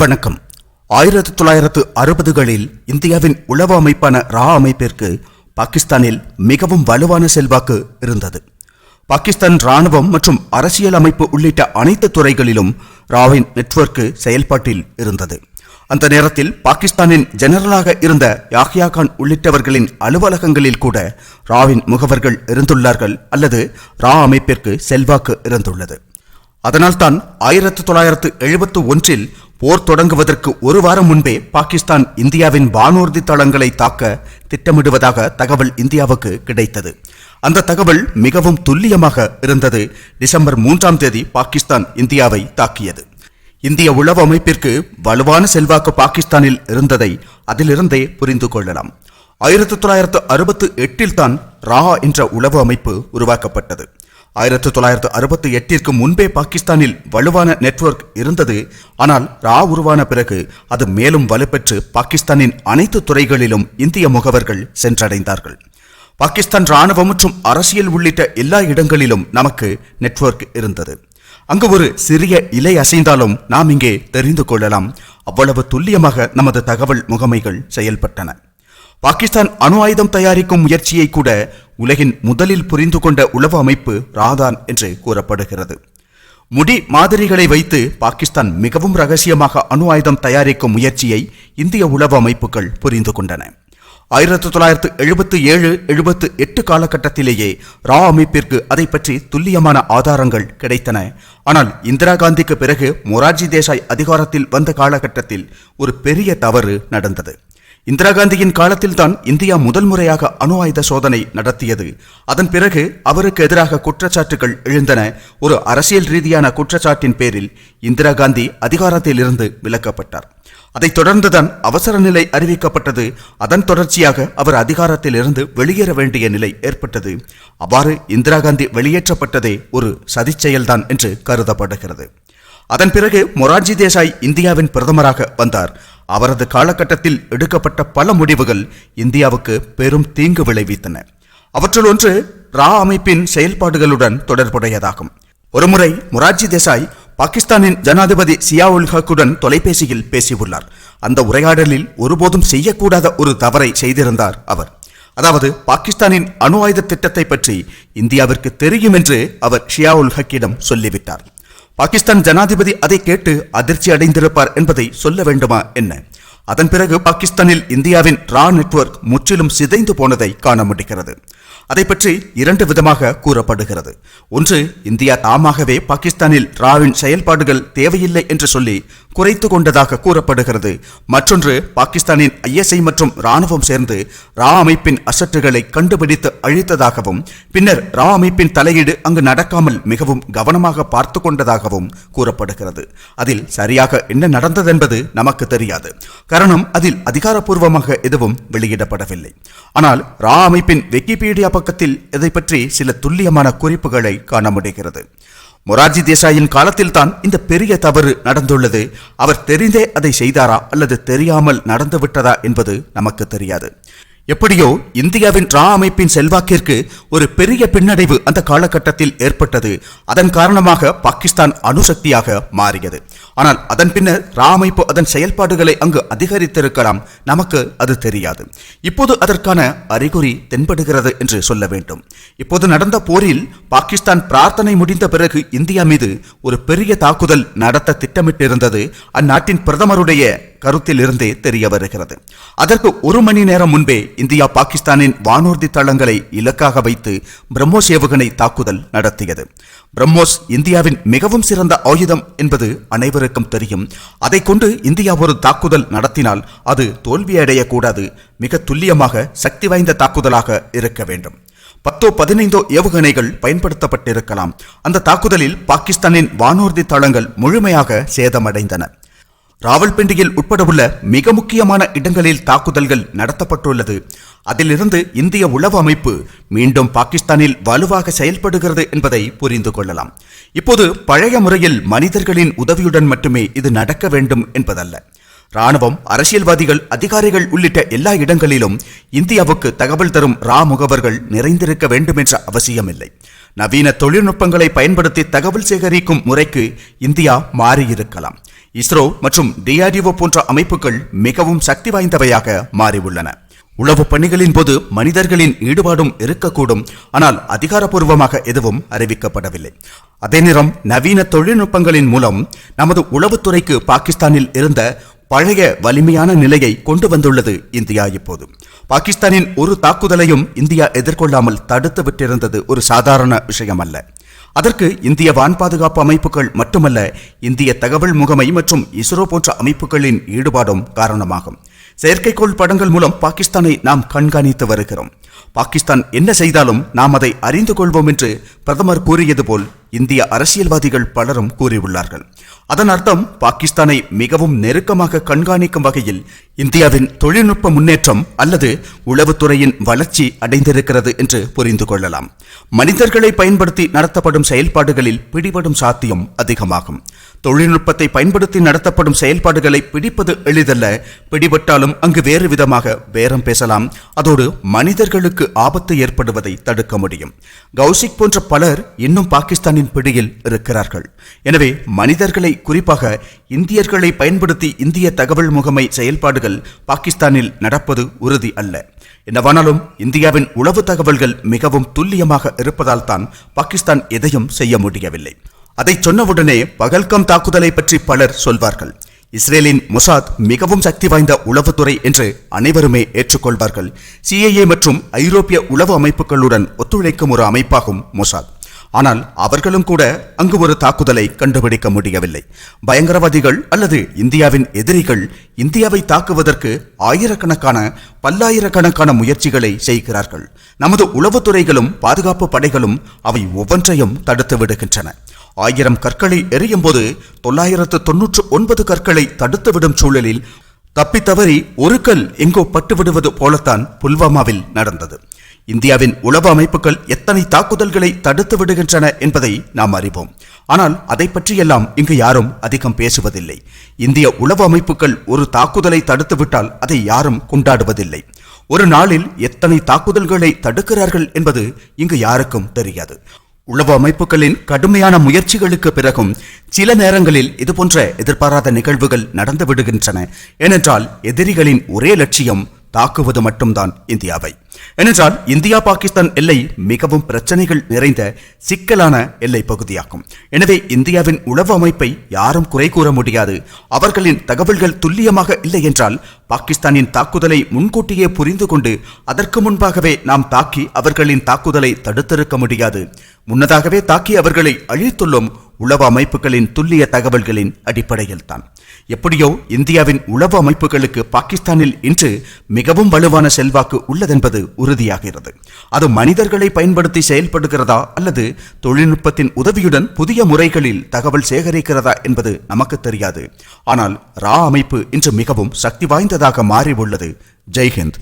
வணக்கம். ஆயிரத்தி தொள்ளாயிரத்து அறுபதுகளில் இந்தியாவின் உளவு அமைப்பான ரா அமைப்பிற்கு பாகிஸ்தானில் மிகவும் வலுவான செல்வாக்கு இருந்தது. பாகிஸ்தான் ராணுவம் மற்றும் அரசியல் அமைப்பு உள்ளிட்ட அனைத்து துறைகளிலும் ராவின் நெட்வொர்க்கு செயல்பாட்டில் இருந்தது. அந்த நேரத்தில் பாகிஸ்தானின் ஜெனரலாக இருந்த யாஹியா கான் உள்ளிட்டவர்களின் அலுவலகங்களில் கூட ராவின் முகவர்கள் இருந்துள்ளார்கள் அல்லது ரா அமைப்பிற்கு செல்வாக்கு இருந்துள்ளது. அதனால்தான் ஆயிரத்தி தொள்ளாயிரத்து எழுபத்து ஒன்றில் போர் தொடங்குவதற்கு ஒரு வாரம் முன்பே பாகிஸ்தான் இந்தியாவின் வானூர்தி தளங்களை தாக்க திட்டமிடுவதாக தகவல் இந்தியாவுக்கு கிடைத்தது. அந்த தகவல் மிகவும் துல்லியமாக இருந்தது. டிசம்பர் மூன்றாம் தேதி பாகிஸ்தான் இந்தியாவை தாக்கியது. இந்திய உளவு அமைப்பிற்கு வலுவான செல்வாக்கு பாகிஸ்தானில் இருந்ததை அதிலிருந்தே புரிந்து கொள்ளலாம். ஆயிரத்தி தொள்ளாயிரத்து அறுபத்து எட்டில் தான் ரா என்ற உளவு அமைப்பு உருவாக்கப்பட்டது. ஆயிரத்தி தொள்ளாயிரத்து அறுபத்தி எட்டிற்கு முன்பே பாகிஸ்தானில் வலுவான நெட்வொர்க் இருந்தது. ஆனால் ரா உருவான பிறகு அது மேலும் வலுப்பெற்று பாகிஸ்தானின் அனைத்து துறைகளிலும் இந்திய முகவர்கள் சென்றடைந்தார்கள். பாகிஸ்தான் ராணுவம் மற்றும் அரசியல் உள்ளிட்ட எல்லா இடங்களிலும் நமக்கு நெட்வொர்க் இருந்தது. அங்கு ஒரு சிறிய இலை அசைந்தாலும் நாம் இங்கே தெரிந்து கொள்ளலாம். அவ்வளவு துல்லியமாக நமது தகவல் முகமைகள் செயல்பட்டன. பாகிஸ்தான் அணு ஆயுதம் தயாரிக்கும் முயற்சியை கூட உலகின் முதலில் புரிந்து கொண்ட உளவு அமைப்பு ராதான் என்று கூறப்படுகிறது. முடி மாதிரிகளை வைத்து பாகிஸ்தான் மிகவும் ரகசியமாக அணு ஆயுதம் தயாரிக்கும் முயற்சியை இந்திய உளவு அமைப்புகள் புரிந்து கொண்டன. ஆயிரத்தி தொள்ளாயிரத்து எழுபத்தி ஏழு எழுபத்து எட்டு காலகட்டத்திலேயே ரா அமைப்பிற்கு அதை பற்றி துல்லியமான ஆதாரங்கள் கிடைத்தன. ஆனால் இந்திரா காந்திக்கு பிறகு மொரார்ஜி தேசாய் அதிகாரத்தில் வந்த காலகட்டத்தில் ஒரு பெரிய தவறு நடந்தது. இந்திரா காந்தியின் காலத்தில் தான் இந்தியா முதல் முறையாக அணு ஆயுத சோதனை நடத்தியது. அதன் பிறகு அவருக்கு எதிராக குற்றச்சாட்டுகள் எழுந்தன. ஒரு அரசியல் ரீதியான குற்றச்சாட்டின் பேரில் இந்திரா காந்தி அதிகாரத்தில் இருந்து விலக்கப்பட்டார். அதைத் தொடர்ந்துதான் அவசர நிலை அறிவிக்கப்பட்டது. அதன் தொடர்ச்சியாக அவர் அதிகாரத்தில் இருந்து வெளியேற வேண்டிய நிலை ஏற்பட்டது. அவ்வாறு இந்திரா காந்தி வெளியேற்றப்பட்டதே ஒரு சதிச்செயல்தான் என்று கருதப்படுகிறது. அதன் பிறகு மொரார்ஜி தேசாய் இந்தியாவின் பிரதமராக வந்தார். அவரது காலகட்டத்தில் எடுக்கப்பட்ட பல முடிவுகள் இந்தியாவுக்கு பெரும் தீங்கு விளைவித்தன. அவற்றுள் ஒன்று ரா அமைப்பின் செயல்பாடுகளுடன் தொடர்புடையதாகும். ஒருமுறை மொரார்ஜி தேசாய் பாகிஸ்தானின் ஜனாதிபதி சியாவுல் ஹக்குடன் தொலைபேசியில் பேசியுள்ளார். அந்த உரையாடலில் ஒருபோதும் செய்யக்கூடாத ஒரு தவறை செய்திருந்தார் அவர். அதாவது பாகிஸ்தானின் அணு ஆயுத திட்டத்தை பற்றி இந்தியாவிற்கு தெரியும் என்று அவர் ஷியாவுல் ஹக்கிடம் சொல்லிவிட்டார். பாகிஸ்தான் ஜனாதிபதி அதை கேட்டு அதிர்ச்சி அடைந்திருப்பார் என்பதை சொல்ல வேண்டுமா என்ன? அதன் பிறகு பாகிஸ்தானில் இந்தியாவின் ரா நெட்வொர்க் முற்றிலும் சிதைந்து போனதை காண முடிகிறது. அதை பற்றி இரண்டு விதமாக கூறப்படுகிறது. ஒன்று இந்தியா தாமாகவே பாகிஸ்தானில் ராவின் செயல்பாடுகள் தேவையில்லை என்று சொல்லி குறைத்து கொண்டதாக கூறப்படுகிறது. மற்றொன்று பாகிஸ்தானின் ஐஎஸ்ஐ மற்றும் ராணுவம் சேர்ந்து ரா அமைப்பின் அசட்டுகளை கண்டுபிடித்து அழித்ததாகவும் பின்னர் ரா அமைப்பின் தலையீடு அங்கு நடக்காமல் மிகவும் கவனமாக பார்த்து கொண்டதாகவும் கூறப்படுகிறது. அதில் சரியாக என்ன நடந்ததென்பது நமக்கு தெரியாது. காரணம் அதில் அதிகாரப்பூர்வமாக எதுவும் வெளியிடப்படவில்லை. ஆனால் ரா அமைப்பின் விக்கிபீடியா பக்கத்தில் இதை பற்றி சில துல்லியமான குறிப்புகளை காண முடிகிறது. மொரார்ஜி தேசாயின் காலத்தில் தான் இந்த பெரிய தவறு நடந்துள்ளது. அவர் தெரிந்தே அதை செய்தாரா அல்லது தெரியாமல் நடந்துவிட்டதா என்பது நமக்கு தெரியாது. எப்படியோ இந்தியாவின் ரா அமைப்பின் செல்வாக்கிற்கு ஒரு பெரிய பின்னடைவு அந்த காலகட்டத்தில் ஏற்பட்டது. அதன் காரணமாக பாகிஸ்தான் அணுசக்தியாக மாறியது. ஆனால் அதன் பின்னர் ராமைப்பு அதன் செயல்பாடுகளை அங்கு அதிகரித்திருக்கலாம். நமக்கு அது தெரியாது. இப்போது அதற்கான அறிகுறி தென்படுகிறது என்று சொல்ல வேண்டும். இப்போது நடந்த போரில் பாகிஸ்தான் பிரார்த்தனை முடிந்த பிறகு இந்தியா மீது ஒரு பெரிய தாக்குதல் நடத்த திட்டமிட்டிருந்தது. அந்நாட்டின் பிரதமருடைய கருத்தில் இருந்தே தெரிய வருகிறது. அதற்கு ஒரு மணி நேரம் முன்பே இந்தியா பாகிஸ்தானின் வானூர்தி தளங்களை இலக்காக வைத்து பிரம்மோஸ் ஏவுகணை தாக்குதல் நடத்தியது. பிரம்மோஸ் இந்தியாவின் மிகவும் சிறந்த ஆயுதம் என்பது அனைவருக்கும் தெரியும். அதை கொண்டு இந்தியா ஒரு தாக்குதல் நடத்தினால் அது தோல்வியடையக்கூடாது. மிக துல்லியமாக சக்தி வாய்ந்த தாக்குதலாக இருக்க வேண்டும். பத்தோ பதினைந்தோ ஏவுகணைகள் பயன்படுத்தப்பட்டிருக்கலாம். அந்த தாக்குதலில் பாகிஸ்தானின் வானூர்தி தளங்கள் முழுமையாக சேதமடைந்தன. ராவல்பிண்டியில் உட்பட உள்ள மிக முக்கியமான இடங்களில் தாக்குதல்கள் நடத்தப்பட்டுள்ளது. அதிலிருந்து இந்திய உளவு அமைப்பு மீண்டும் பாகிஸ்தானில் வலுவாக செயல்படுகிறது என்பதை புரிந்து கொள்ளலாம். இப்போது பழைய முறையில் மனிதர்களின் உதவியுடன் மட்டுமே இது நடக்க வேண்டும் என்பதல்ல. ராணுவம் அரசியல்வாதிகள் அதிகாரிகள் உள்ளிட்ட எல்லா இடங்களிலும் இந்தியாவுக்கு தகவல் தரும் ரா முகவர்கள் நிறைந்திருக்க வேண்டும் என்ற அவசியமில்லை. நவீன தொழில்நுட்பங்களை பயன்படுத்தி தகவல் சேகரிக்கும் முறைக்கு இந்தியா மாறியிருக்கலாம். இஸ்ரோ மற்றும் டிஆர்டிஓ போன்ற அமைப்புகள் மிகவும் சக்தி வாய்ந்தவையாக மாறியுள்ளன. உளவு பணிகளின் போது மனிதர்களின் ஈடுபாடும் இருக்கக்கூடும். ஆனால் அதிகாரப்பூர்வமாக எதுவும் அறிவிக்கப்படவில்லை. அதே நேரம் நவீன தொழில்நுட்பங்களின் மூலம் நமது உளவுத்துறைக்கு பாகிஸ்தானில் இருந்த பழைய வலிமையான நிலையை கொண்டு வந்துள்ளது இந்தியா இப்போது. பாகிஸ்தானின் ஒரு தாக்குதலையும் இந்தியா எதிர்கொள்ளாமல் தடுத்து விட்டிருந்தது ஒரு சாதாரண விஷயம் அல்ல அதற்கு இந்திய வான் பாதுகாப்பு அமைப்புகள் மட்டுமல்ல இந்திய தகவல் முகமை மற்றும் இஸ்ரோ போன்ற அமைப்புகளின் ஈடுபாடும் காரணமாகும். செயற்கைக்கோள் படங்கள் மூலம் பாகிஸ்தானை நாம் கண்காணித்து வருகிறோம். பாகிஸ்தான் என்ன செய்தாலும் நாம் அதை அறிந்து கொள்வோம் என்று பிரதமர் கூறியது போல் இந்திய அரசியல்வாதிகள் பலரும் கூறியுள்ளார்கள். அதன் அர்த்தம் பாகிஸ்தானை மிகவும் நெருக்கமாக கண்காணிக்கும் வகையில் இந்தியாவின் தொழில்நுட்ப முன்னேற்றம் அல்லது உளவுத்துறையின் வளர்ச்சி அடைந்திருக்கிறது என்று புரிந்து கொள்ளலாம். மனிதர்களை பயன்படுத்தி நடத்தப்படும் செயல்பாடுகளில் பிடிபடும் சாத்தியம் அதிகமாகும். தொழில்நுட்பத்தை பயன்படுத்தி நடத்தப்படும் செயல்பாடுகளை பிடிப்பது எளிதல்ல. பிடிபட்டாலும் அங்கு வேறு விதமாக பேரம் பேசலாம். அதோடு மனிதர்களுக்கு ஆபத்து ஏற்படுவதை தடுக்க முடியும். கௌசிக் போன்ற பலர் இன்னும் பாகிஸ்தானின் பிடியில் இருக்கிறார்கள். எனவே மனிதர்களை குறிப்பாக இந்தியர்களை பயன்படுத்தி இந்திய தகவல் முகமை செயல்பாடுகள் பாகிஸ்தானில் நடப்பது உறுதி அல்ல. என்னவானாலும் இந்தியாவின் உளவு தகவல்கள் மிகவும் துல்லியமாக இருப்பதால் தான் பாகிஸ்தான் எதையும் செய்ய முடியவில்லை. அதை சொன்னவுடனே பகல்கம் தாக்குதலை பற்றி பலர் சொல்வார்கள். இஸ்ரேலின் மொசாத் மிகவும் சக்தி வாய்ந்த உளவுத்துறை என்று அனைவருமே ஏற்றுக்கொள்வார்கள். சிஐஏ மற்றும் ஐரோப்பிய உளவு அமைப்புகளுடன் ஒத்துழைக்கும் ஒரு அமைப்பாகும் மொசாத். ஆனால் அவர்களும் கூட அங்கு ஒரு தாக்குதலை கண்டுபிடிக்க முடியவில்லை. பயங்கரவாதிகள் அல்லது இந்தியாவின் எதிரிகள் இந்தியாவை தாக்குவதற்கு ஆயிரக்கணக்கான பல்லாயிரக்கணக்கான முயற்சிகளை செய்கிறார்கள். நமது உளவுத்துறைகளும் பாதுகாப்பு படைகளும் அவை ஒவ்வொன்றையும் தடுத்து விடுகின்றன. ஆயிரம் கற்களை எறியும் போது தொள்ளாயிரத்து தொன்னூற்று ஒன்பது கற்களை தடுத்துவிடும் சூழலில் தப்பித்தவறி ஒரு கல் எங்கோ பட்டுவிடுவது போலத்தான் புல்வாமாவில் நடந்தது. இந்தியாவின் உளவு அமைப்புகள் எத்தனை தாக்குதல்களை தடுத்து விடுகின்றன என்பதை நாம் அறிவோம். ஆனால் அதை பற்றியெல்லாம் இங்கு யாரும் அதிகம் பேசுவதில்லை. இந்திய உளவு அமைப்புகள் ஒரு தாக்குதலை தடுத்துவிட்டால் அதை யாரும் கொண்டாடுவதில்லை. ஒரு நாளில் எத்தனை தாக்குதல்களை தடுக்கிறார்கள் என்பது இங்கு யாருக்கும் தெரியாது. உளவு அமைப்புகளின் கடுமையான முயற்சிகளுக்கு பிறகும் சில நேரங்களில் இதுபோன்ற எதிர்பாராத நிகழ்வுகள் நடந்து விடுகின்றன. ஏனென்றால் எதிரிகளின் ஒரே லட்சியம் தாக்குவது மட்டும்தான் இந்தியாவை. ஏனென்றால் இந்தியா பாகிஸ்தான் எல்லை மிகவும் பிரச்சனைகள் நிறைந்த சிக்கலான எல்லை பகுதியாகும். எனவே இந்தியாவின் உளவு அமைப்பை யாரும் குறை கூற முடியாது. அவர்களின் தகவல்கள் துல்லியமாக இல்லை என்றால் பாகிஸ்தானின் தாக்குதலை முன்கூட்டியே புரிந்து கொண்டு அதற்கு முன்பாகவே நாம் தாக்கி அவர்களின் தாக்குதலை தடுத்திருக்க முடியாது. முன்னதாகவே தாக்கி அவர்களை அழித்துள்ளோம். உளவு அமைப்புகளின் துல்லிய தகவல்களின் அடிப்படையில் தான் எப்படியோ இந்தியாவின் உளவு அமைப்புகளுக்கு பாகிஸ்தானில் இன்று மிகவும் வலுவான செல்வாக்கு உள்ளதென்பது உறுதியாகிறது. அது மனிதர்களை பயன்படுத்தி செயல்படுகிறதா அல்லது தொழில்நுட்பத்தின் உதவியுடன் புதிய முறைகளில் தகவல் சேகரிக்கிறதா என்பது நமக்கு தெரியாது. ஆனால் ரா அமைப்பு இன்று மிகவும் சக்தி வாய்ந்ததாக மாறி உள்ளது ஜெய்ஹிந்த்.